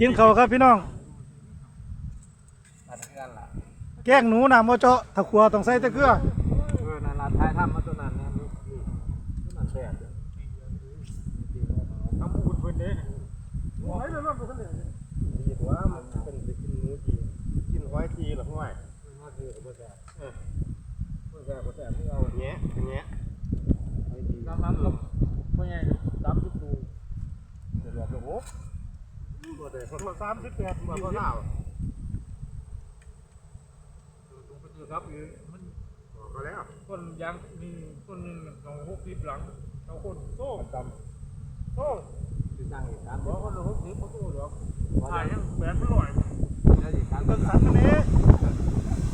กินข้าวครับพี่น้องอันนี้กันล่ะแกงหนูน้ำมะเจาะถ้าขัวต้องใส่แตะเกลือเออนั่นล่ะท้ายทำมาตัวนั้นนะนี่นี่ตัวนั้นแซ่บเลยน้ำอุ่นเพิ่นเด้โอ้ยเริ่มๆเพิ่นเด้ดีกว่ามันเป็นไปกินหมูจีกินหอยจีหรอห้วยมาคือกับบ่แซ่บเออบ่แซ่บบ่แซ่บมึงเอาแงะแงะหอยจีน้ำน้ำกับพ่อใหญ่ดำจุดดูเดี๋ยวรอบโอ้ บ่ได้คนละ38บ่20บ่ลาวครับคือมันก็แล้วคนยังมีคนหนึ่งสองหกสิบหลังเอาคนโซ่จโซ่ำสิสั่งอีกการบ่คนละ60บ่ตู้หรอกถ่ายยังแบนไม่ลอยแล้วอีกการเบิ่งสันอันนี้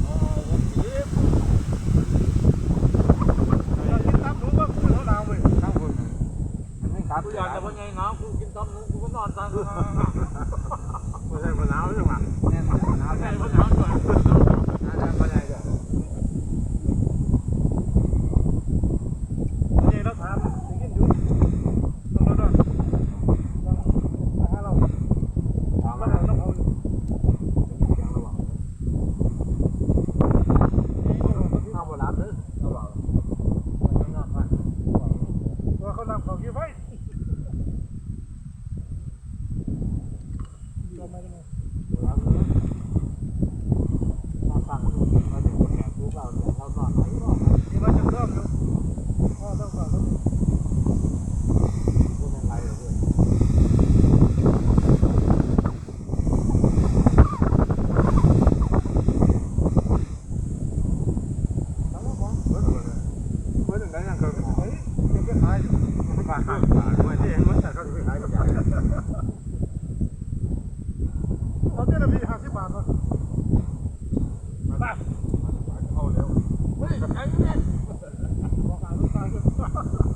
อ๋อหกสิบเรากินตับหนูก็คือเท่าดาวเว้ยข้างบนมันไม่ครับกูอยากจะว่าไงเนาะกูกินต้มนูกูก็นอนตามกู บ่ใช่บ่หนาวจังหวะแน่นบ่หนาว ใช่ แน่น เพ บ่ ราะ หนาว น้ำก่อน น่าจะบ่ได้ก็ พ่อใหญ่เราถามสิกินอยู่ต้องรอดต้องมาหาเรา ถาม มา ว่า หาน้ำเอาอยู่ ยังระวังข้าวบ่รับเด้อระวังต้องนอนพัน ว่าเขานำเขาคิดไว้เราไม่ได้ รับเด้อมาฟังดูมาถึงแขกรู้เราเนี่ยเรานอนไหนนอน ที่ว่าจะเริ่มอยู่พ่อต้องสอนเขาดิ บ่เป็นไรเลย ทั้งหมด เบิดเลยเบิดถึงได้ยังก็ เฮ้ยเก็บไปขายอยู่ ผ่านผ่านผ่านไม่ได้มันแต่เขาสิขายกับยาย เอาเจ้าหน้าที่ห้าสิบบาทก่อนมาบ้า เข้าแล้ว เฮ้ยไอ้เนี่ย บอกหาค้าด้วย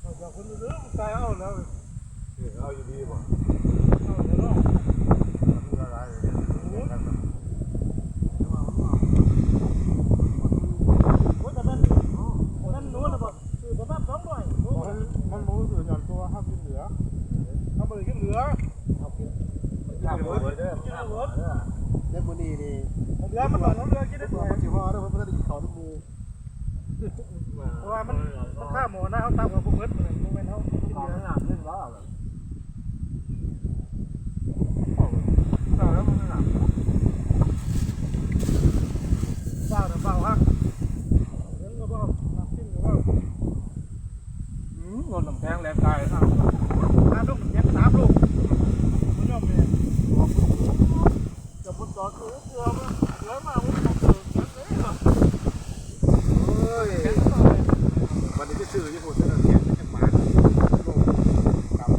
เอาจากคนอื่นเอาแล้วเอาอยู่ดีบ่เอาเดี๋ยวรอมันละลายเลยโอ้ยแต่มันมันนู้อกอประมาณสองร้อยมันมูอยู่หย่อนตัวห้ามกินเหลือเอาไปกินเหลือข้าวเบิดเด้อข้าวเบิดเด้อเด็กมื้อนี้นี่เหลือมันหน่อยเหลือกินได้ตัวตัวมันสิว่าเด้อมันบ่ได้กินข้าวทุกมื้อ เพราะว่ามันมันข้าหมูนะเขาตามกับพวกเบิร์ดเลยพวกแม่นเขากินข้าวเหลือน้ำเล่นว่าแบบข้าวแล้วมันน้ำเปล่าแต่เปล่าฮะเดี๋ยวก็น้ำจิ้มก็ว่าอืมโดนน้ำแข็งแรงกายนะน้ำลูกเย็นสามลูกมันย่อมเลยจะพูดต่อคือเกลือมันเกลือมากลือเกลือ เอ้ยวันนี้จะซื้อญี่ปุ่นเด้อแข็งจังหมาโลครับ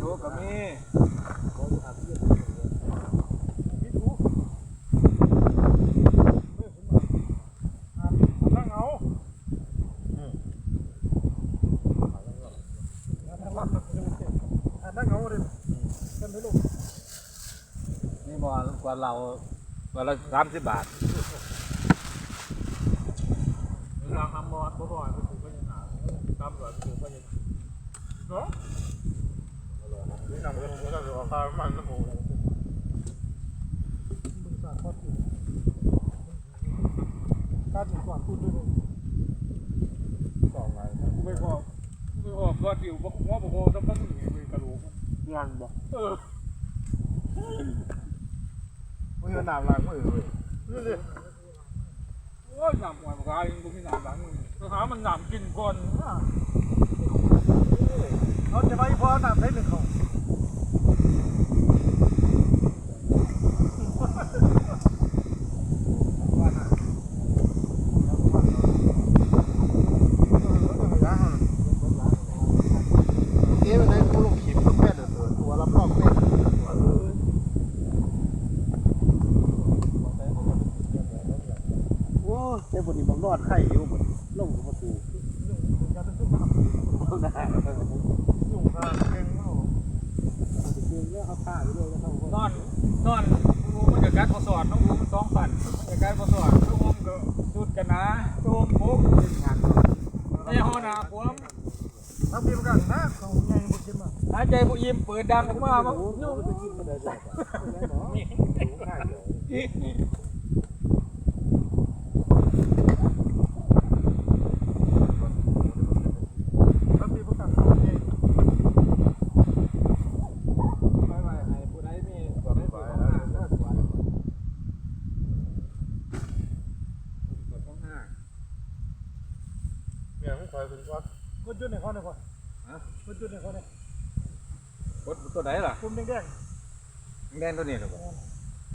โลก็มี พี่ถูนั่งเอานั่งเอาเลยกันให้ลูก นี่บ่ก ว่าเราวันละสามสิบบาทเวลาทำบอลบ่อยก็ถือว่ายังหนาทำแบบถือว่ายังเนาะนี่นำเงินก็จะเอาค่ามันน้ำหมูมึงสาทอดอยู่การหนึ่งก่อนพูดด้วยเลยสองไงกูไม่พอกูไม่พอก็ดิวบอกว่าบอกว่าต้องต้องมีกระดูกงานบ่เออ มึงเอน้ำล้างมือเว้ยนี่เลยโอ้ยหนำหวยบอกว่ายังกูไม่หนำหลังมือไปหามันหนำกินก่อนนะ เขาจะไปพอน้ำได้หนึ่งเขา เอ๊ะมันได้กูลงขีดแค่เดือดตัวรับรองเล่น โอ้เจ้าบุญนี่บังรอดไข่อยู่หมดลงประตู จะเป็นขึ้นมา ได้ ยุ่งกันเก่งมาก จริงๆแล้ว เอาผ้าไปด้วยแล้วเขานอนนอนกูมันจะกัดคอสอนน้องอุ้มสองพันบรรยากาศบ่สอนน้องอุ้มก็สุดกันนะน้องอุ้มปุ๊บงานไม่ฮอนาความถ้าพี่ประกันนะเขาใหญ่บุกินมาหายใจบ่อิ่มเปิดดังออกมาบ่ยุ่ง ถ้าพี่ประกันเขาใหญ่ ไปไปให้ผู้ใดมีบ่ได้บ่ห้าก็สวนบ่ต้องห้า เนี่ยมัน คอยเป็นว่าคนจุดในเขาเนี่ยก่อนคนจุดในเขาเนี่ยกดตัวไหนล่ะ กลุ่มแดงแดนตัวนี้หรอบ่ๆ